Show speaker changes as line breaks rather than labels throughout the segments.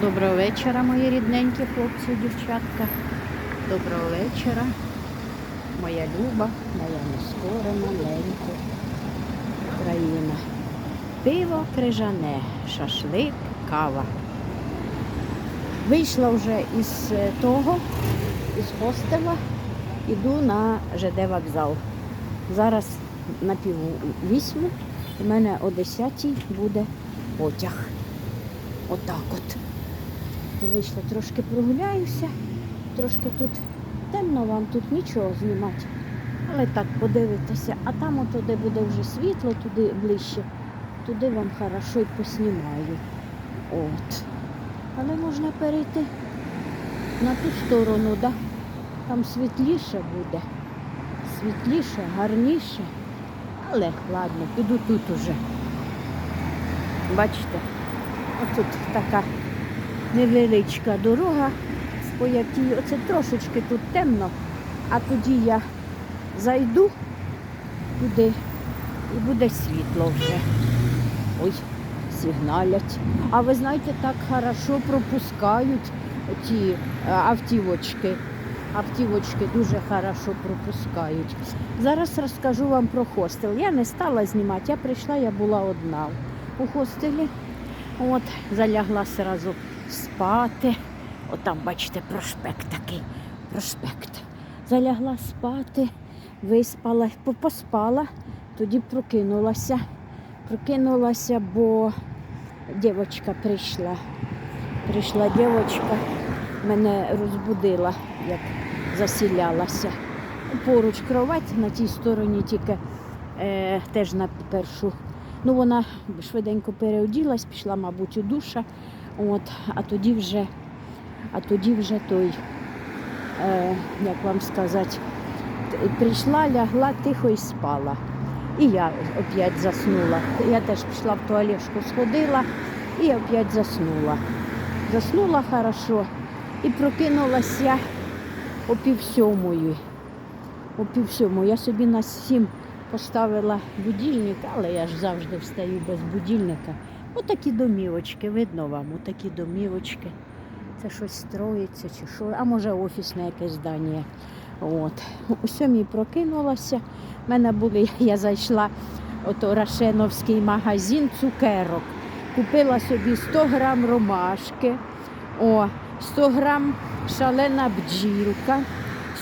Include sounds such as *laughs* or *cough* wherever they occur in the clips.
Доброго вечора, мої рідненькі хлопці, дівчатка. Доброго вечора. Моя люба, моя нескора, маленька Україна. Пиво крижане, шашлик, кава. Вийшла вже із е, того, із хостела, іду на ЖД вокзал. Зараз на пів вісьму, у мене о 10 буде потяг. Отак от. Вийшла трошки прогуляюся, трошки тут темно вам, тут нічого знімати. Але так подивитися, а там от де буде вже світло, туди ближче, туди вам хорошо й поснімаю. От. Але можна перейти на ту сторону, да? там світліше буде. Світліше, гарніше. Але ладно, піду тут уже. Бачите, отут така невеличка дорога, по якій оце трошечки тут темно, а тоді я зайду туди і буде світло вже. Ой, сигналять. А ви знаєте, так хорошо пропускають ті е, автівочки. Автівочки дуже хорошо пропускають. Зараз розкажу вам про хостел. Я не стала знімати, я прийшла, я була одна у хостелі. От, залягла сразу спати. От там, бачите, проспект такий. Проспект. Залягла спати, виспала, поспала, тоді прокинулася. Прокинулася, бо дівчинка прийшла. Прийшла дівчинка, мене розбудила, як засілялася. Поруч кровать на тій стороні тільки е, теж на першу. Ну, вона швиденько переоділась, пішла, мабуть, у душа. От, а тоді вже, а тоді вже той, е, як вам сказати, прийшла, лягла тихо і спала. І я опять заснула. Я теж пішла в туалетку, сходила і опять заснула. Заснула хорошо і прокинулася я о пів сьомої. О пів сьомої. Я собі на сім поставила будильник, але я ж завжди встаю без будильника. Отакі домівочки, видно вам, отакі домівочки. Це щось строїться чи що, а може офісне якесь здання. От. У сьомій прокинулася. У мене були, *laughs* я зайшла ото Рашеновський магазин цукерок. Купила собі 100 грам ромашки, о, 100 грам шалена бджілка,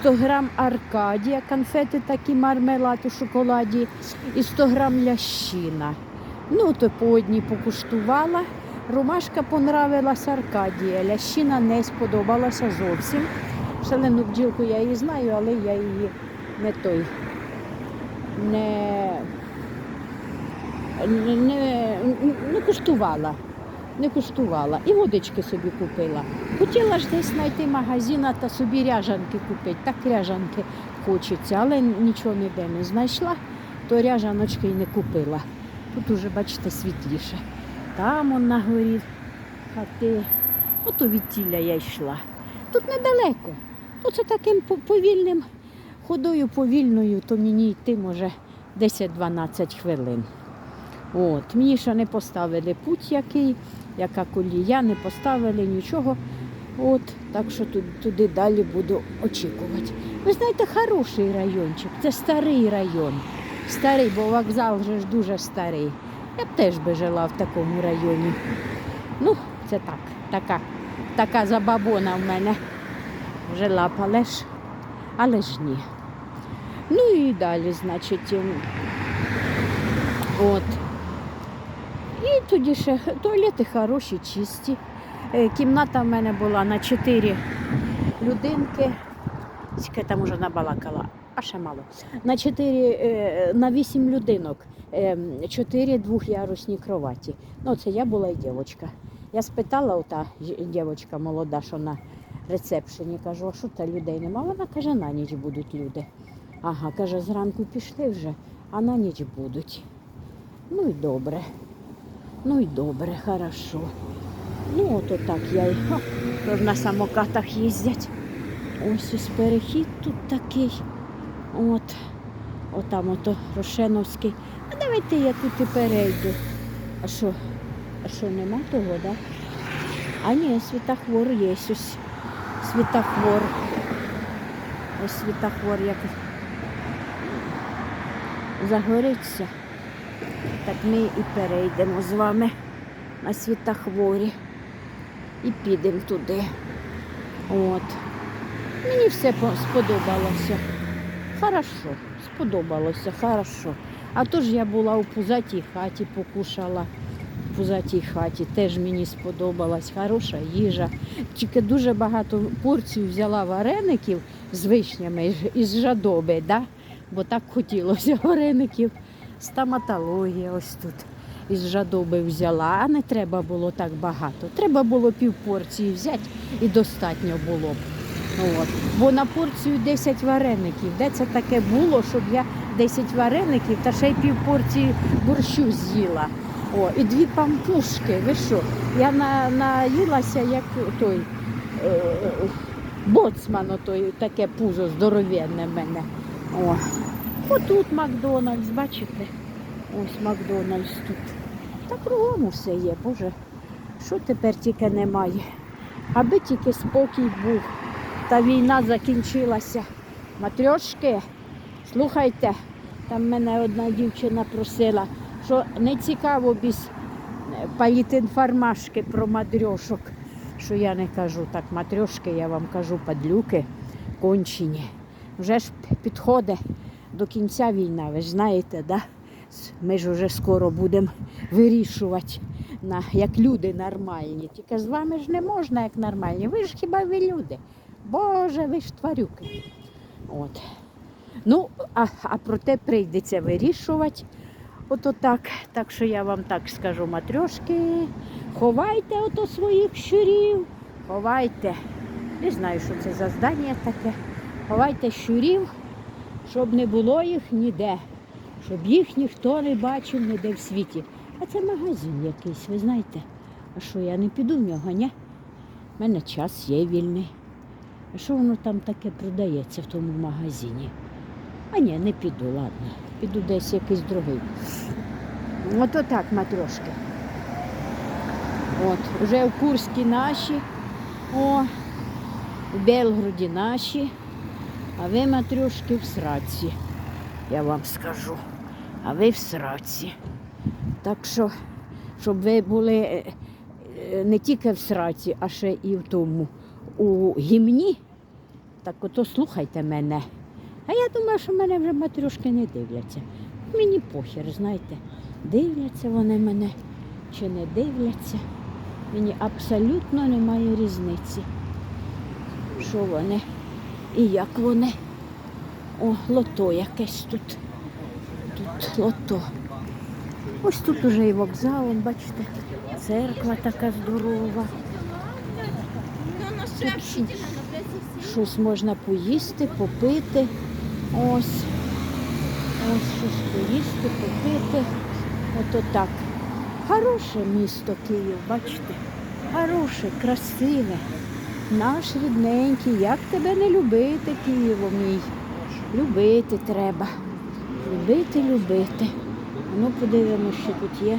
100 грам Аркадія, конфети такі мармелад у шоколаді і 100 грам лящина. Ну, то по одній покуштувала. Ромашка понравилась Аркадія, лящина не сподобалася зовсім. Шалену бджілку я її знаю, але я її не той не, не, не, не куштувала. Не куштувала. І водички собі купила. Хотіла ж десь знайти магазин та собі ряжанки купити. Так ряжанки хочеться, але нічого ніде не знайшла, то ряжаночки й не купила. Тут уже, бачите, світліше. Там он на горі хати. Ото відтіля я йшла. Тут недалеко. Тут це таким повільним ходою повільною, то мені йти може 10-12 хвилин. От, мені ще не поставили путь який, яка колія, не поставили нічого. От, так що туди, туди далі буду очікувати. Ви знаєте, хороший райончик, це старий район. Старий, бо вокзал вже ж дуже старий. Я б теж би жила в такому районі. Ну, це так, така, така забабона в мене. Жила б, але ж, але ж ні. Ну і далі, значить, ем, от. І тоді ще туалети хороші, чисті. Е, Кімната в мене була на 4 людинки. Там уже набалакала, а ще мало. На 4, на 8 людинок. 4 двохярусні кроваті. Ну, це я була і дівчинка. Я спитала, ота дівчинка молода, що на рецепшені, кажу, а що та людей нема? Вона каже, на ніч будуть люди. Ага, каже, зранку пішли вже, а на ніч будуть. Ну і добре. Ну і добре, хорошо. Ну, от отак я й на самокатах їздять. Ось ось перехід тут такий. От. Отам ото Рошеновський. А давайте я тут і перейду. А що? А що нема того, да? А ні, світохвор є ось. Світохвор. Ось світохвор як загориться. Так ми і перейдемо з вами на світохворі і підемо туди. От. Мені все сподобалося. Хорошо, сподобалося, хорошо. А то ж я була у пузатій хаті, покушала. В пузатій хаті теж мені сподобалась хороша їжа. Тільки дуже багато порцій взяла вареників з вишнями із- жадоби, да? бо так хотілося вареників. Стоматологія ось тут із жадоби взяла, а не треба було так багато. Треба було пів порції взяти і достатньо було б. От. Бо на порцію 10 вареників. Де це таке було, щоб я 10 вареників та ще й пів порції борщу з'їла. О, і дві пампушки. Ви що? Я на, наїлася, як той е, боцман, той, таке пузо здоровенне в мене. О. Отут Макдональдс, бачите? Ось Макдональдс тут. Та кругом усе є, Боже. Що тепер тільки немає? Аби тільки спокій був. Та війна закінчилася. Матрьошки, слухайте, там мене одна дівчина просила, що не цікаво без політінформашки про матрьошок. Що я не кажу так, матрьошки, я вам кажу, падлюки кончені. Вже ж підходить до кінця війна, ви ж знаєте, да? ми ж вже скоро будемо вирішувати, на, як люди нормальні. Тільки з вами ж не можна як нормальні. Ви ж хіба ви люди? Боже, ви ж тварюки. От. Ну, а, а проте прийдеться вирішувати. Ото так. Так що я вам так скажу, матрьошки, ховайте ото своїх щурів, ховайте. Не знаю, що це за здання таке. Ховайте щурів, щоб не було їх ніде, щоб їх ніхто не бачив ніде в світі. А це магазин якийсь, ви знаєте. А що, я не піду в нього, ні? У мене час є вільний. Що воно там таке продається в тому магазині? А ні, не піду, ладно. Піду десь якийсь другий. Ото так, матрьошки. От, вже в Курській наші, о, в Белгороді наші, а ви, матрьошки, в сраці, я вам скажу. А ви в сраці. Так що, щоб ви були е, е, не тільки в сраці, а ще і в тому у гімні, так ото слухайте мене. А я думаю, що мене вже матрюшки не дивляться. Мені похер, знаєте, дивляться вони мене чи не дивляться. Мені абсолютно немає різниці. Що вони і як вони. О, лото якесь тут. Тут лото. Ось тут уже і вокзал, бачите, церква така здорова. Тут щось можна поїсти, попити. Ось. Ось щось поїсти, попити. Ото так. Хороше місто Київ, бачите? Хороше, красиве. Наш рідненький. Як тебе не любити, Києво мій? Любити треба. Любити, любити. Ну, подивимося, що тут є.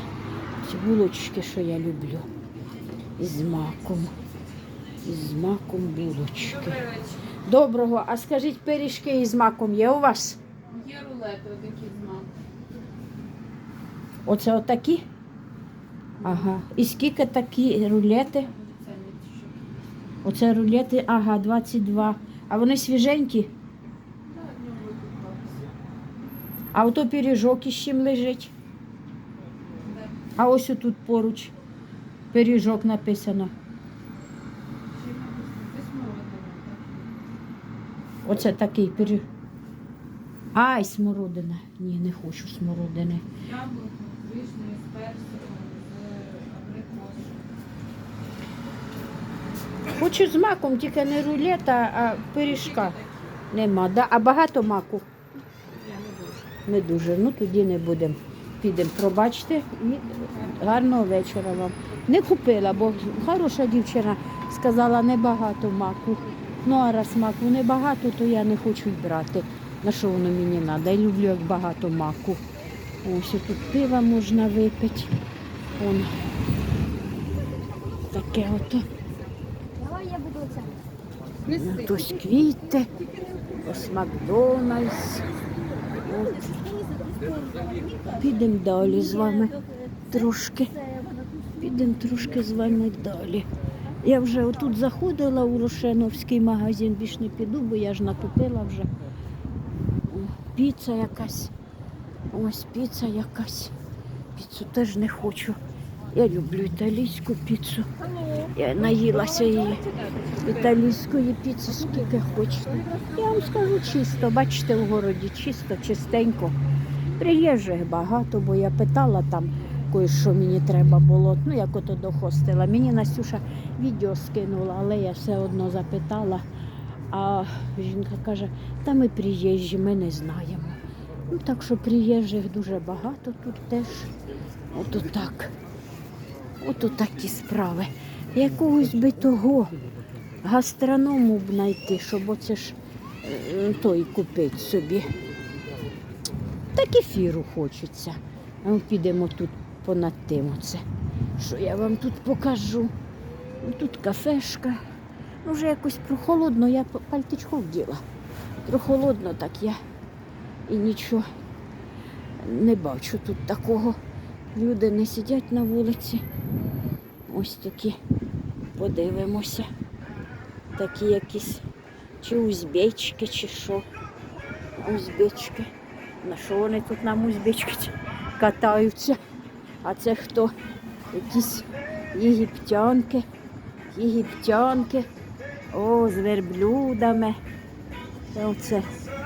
Ці булочки, що я люблю. Із маком. Із маком булочки. Доброго, а скажіть, пиріжки із маком є у вас?
Є рулети такі з маком.
Оце отакі? Ага. І скільки такі рулети? Оце рулети, ага, 22. А вони свіженькі? А ото пиріжок із чим лежить. А ось отут поруч. Пиріжок написано.
Ще написано, Це смородина.
Оце такий пиріжок. Ай, смородина. Ні, не хочу смородини.
З яблуком, з персиком, з абрикосом.
Хочу з маком, тільки не рулета, а пиріжка. Нема, да? А багато маку?
Не дуже.
Ну тоді не будемо. Підемо. Пробачте і гарного вечора вам. Не купила, бо хороша дівчина сказала небагато маку. Ну а раз маку небагато, то я не хочу й брати. На що воно мені треба? Я люблю, як багато маку. Ось тут пива можна випити. Он. таке ото.
Давай я буду оце.
Ну, Тось квіти, ось Макдональдс. От. Підемо далі з вами трошки. Підемо трошки з вами далі. Я вже отут заходила у Рошеновський магазин, більш не піду, бо я ж накупила вже. Піца якась. Ось піца якась. Піцу теж не хочу. Я люблю італійську піцу. Я наїлася її італійської піци, скільки хочете. Я вам скажу чисто, бачите, в городі чисто, чистенько. Приїжджих багато, бо я питала там кое що мені треба було. Ну, як ото до хостела. Мені Настюша відео скинула, але я все одно запитала. А жінка каже, та ми приїжджі, ми не знаємо. Ну, так що приїжджих дуже багато тут теж. Ото так. Ото такі справи. Якогось би того гастроному б знайти, щоб оце ж е, той купити собі. Та кефіру хочеться. Підемо тут понад тим оце. Що я вам тут покажу. Ну, Тут кафешка. Ну, вже якось прохолодно, я п- пальтичко вділа. Прохолодно так я і нічого не бачу тут такого. Люди не сидять на вулиці. Ось такі, подивимося. Такі якісь чи узбечки, чи що. Узбечки. На що вони тут нам узбечки катаються? А це хто? Якісь єгиптянки, єгиптянки. О, з верблюдами. Оце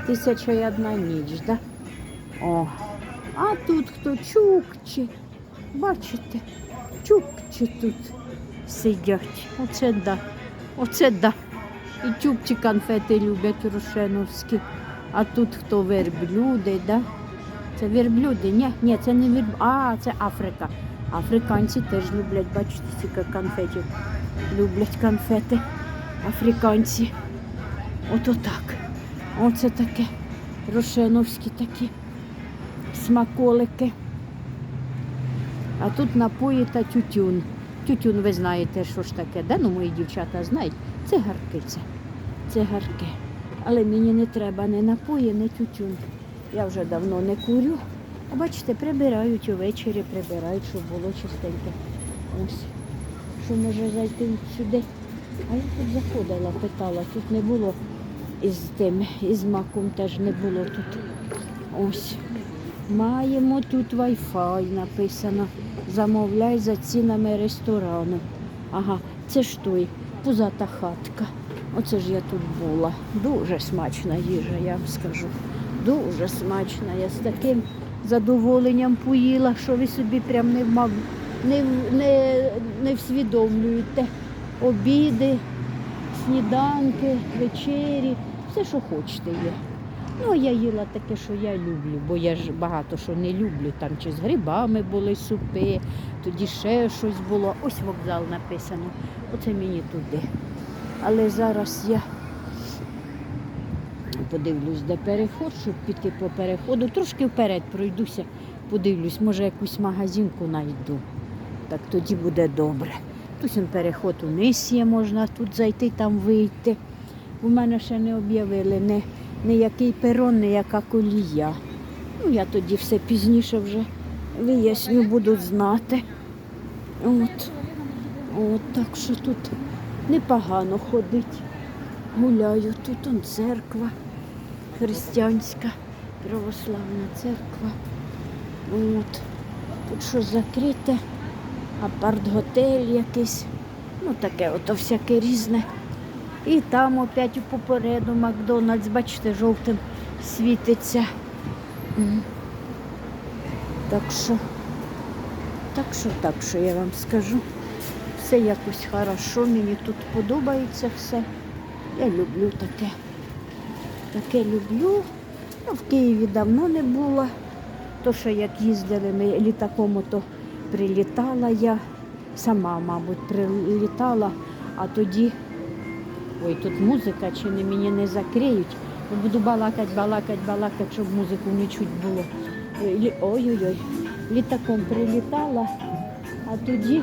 тисяча і одна ніч, да? О. А тут хто чукчі. Бачите? Чукчі тут сидять. Оце да. Оце да. І чукчі конфети люблять рушеновські. А тут хто верблюди, да? Це верблюди? Ні, ні, це не верблюди. А, це Африка. Африканці теж люблять, бачите, стільки конфетів. Люблять конфети. Африканці. Ото так. Оце таке. Рошеновські такі смаколики. А тут напої та тютюн. Тютюн, ви знаєте, що ж таке, да? Ну, мої дівчата знають. Це це. Це гарки. Але мені не треба ні напої, ні тютюн. Я вже давно не курю. А бачите, прибирають увечері, прибирають, щоб було чистеньке. Ось. Що може зайти сюди? А я тут заходила, питала, тут не було із тим, із маком теж не було тут. Ось. Маємо тут Wi-Fi написано. Замовляй за цінами ресторану. Ага, це ж той, пузата хатка. Оце ж я тут була. Дуже смачна їжа, я вам скажу. Дуже смачна. Я з таким задоволенням поїла, що ви собі прям не, вмаг... не, не, не всвідомлюєте. Обіди, сніданки, вечері, все, що хочете є. Ну, я їла таке, що я люблю, бо я ж багато що не люблю. Там чи з грибами були супи, тоді ще щось було. Ось вокзал написано. Оце мені туди. Але зараз я подивлюсь, де переход, щоб піти по переходу. Трошки вперед пройдуся, подивлюсь, може якусь магазинку знайду. Так тоді буде добре. Тут он переход униз є, можна тут зайти, там вийти. У мене ще не об'явили ні, ніякий перон, ніяка колія. Ну, я тоді все пізніше вже виясню, буду знати. От. От так що тут непогано ходить. Гуляю. Тут он церква християнська, православна церква. От. Тут щось закрите, апарт-готель якийсь. Ну таке ото всяке різне. І там опять попереду Макдональдс, бачите, жовтим світиться. Так що, так що, так що я вам скажу. Все якось хорошо, мені тут подобається все. Я люблю таке. Таке люблю. Ну, в Києві давно не була. То, що як їздили ми літаком, то прилітала я. Сама, мабуть, прилітала, а тоді Ой, тут музика, чи не мені не закриють. Буду балакати, балакати, балакати, щоб музику не чуть було. Ой-ой-ой. Літаком прилітала, а тоді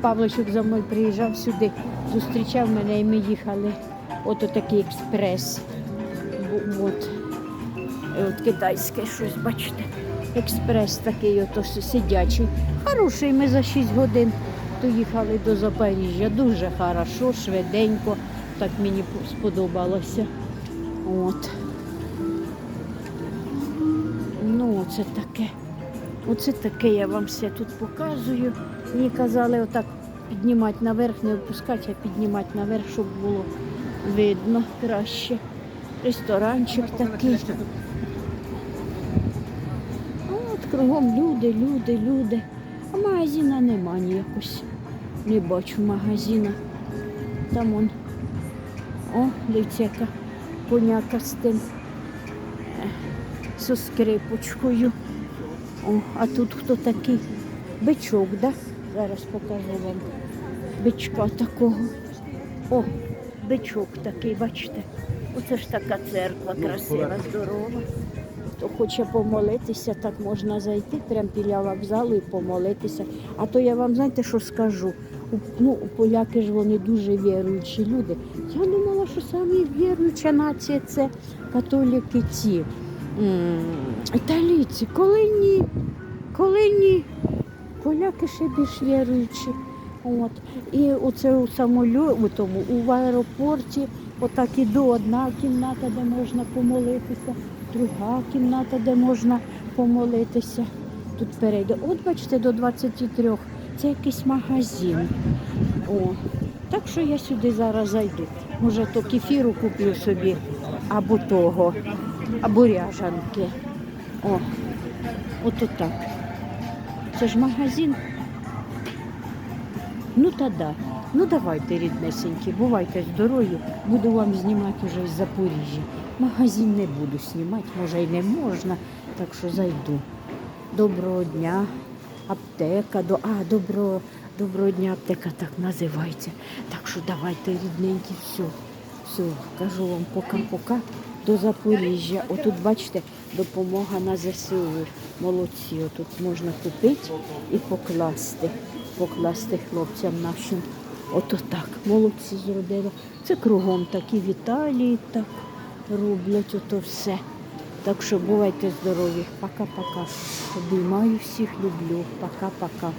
Павлочок за мною приїжджав сюди, зустрічав мене і ми їхали. От такий експрес. Бу- От. Е, От китайське щось, бачите. Експрес такий, ото сидячий. Хороший, ми за 6 годин доїхали до Запоріжжя. Дуже хорошо, швиденько. Так мені сподобалося. От. Ну, оце таке. Оце таке я вам все тут показую. Мені казали отак піднімати наверх, не опускати, а піднімати наверх, щоб було видно краще. Ресторанчик такий. От кругом люди, люди, люди. А магазина нема ніякось. Не бачу магазина. Там он. О, дивіться, яка з тим. е, Зі скрипочкою. О, а тут хто такий? Бичок, да? Зараз покажу вам бичка такого. О, бичок такий, бачите. Оце ж така церква красива, здорова. Хто хоче помолитися, так можна зайти прямо біля вокзалу і помолитися. А то я вам знаєте, що скажу? Ну, поляки ж вони дуже віруючі люди. Я думала, що самі віруюча нація це католіки ці італійці. Коли ні, коли ні, поляки ще більш віруючі. От. І оце у самолю, у у аеропорті, отак іду одна кімната, де можна помолитися, друга кімната, де можна помолитися. Тут перейде. От бачите, до 23. Це якийсь магазин. О, так що я сюди зараз зайду. Може, то кефіру куплю собі, або того, або ряжанки. О, от так. Це ж магазин. Ну та да. Ну давайте, ріднесенькі, бувайте здорові. Буду вам знімати вже з Запоріжжя. Магазин не буду знімати, може й не можна, так що зайду. Доброго дня. Аптека, до... а, доброго, доброго дня, аптека так називається. Так що давайте, рідненькі, все. Все, кажу вам пока-пока до Запоріжжя. Отут, бачите, допомога на ЗСУ. Молодці. Отут можна купити і покласти. Покласти хлопцям нашим. Ото так. Молодці зробили. Це кругом такі в Італії так роблять ото все. Так що бувайте здорові. Пока-пока. Обіймаю всіх, люблю. Пока-пока.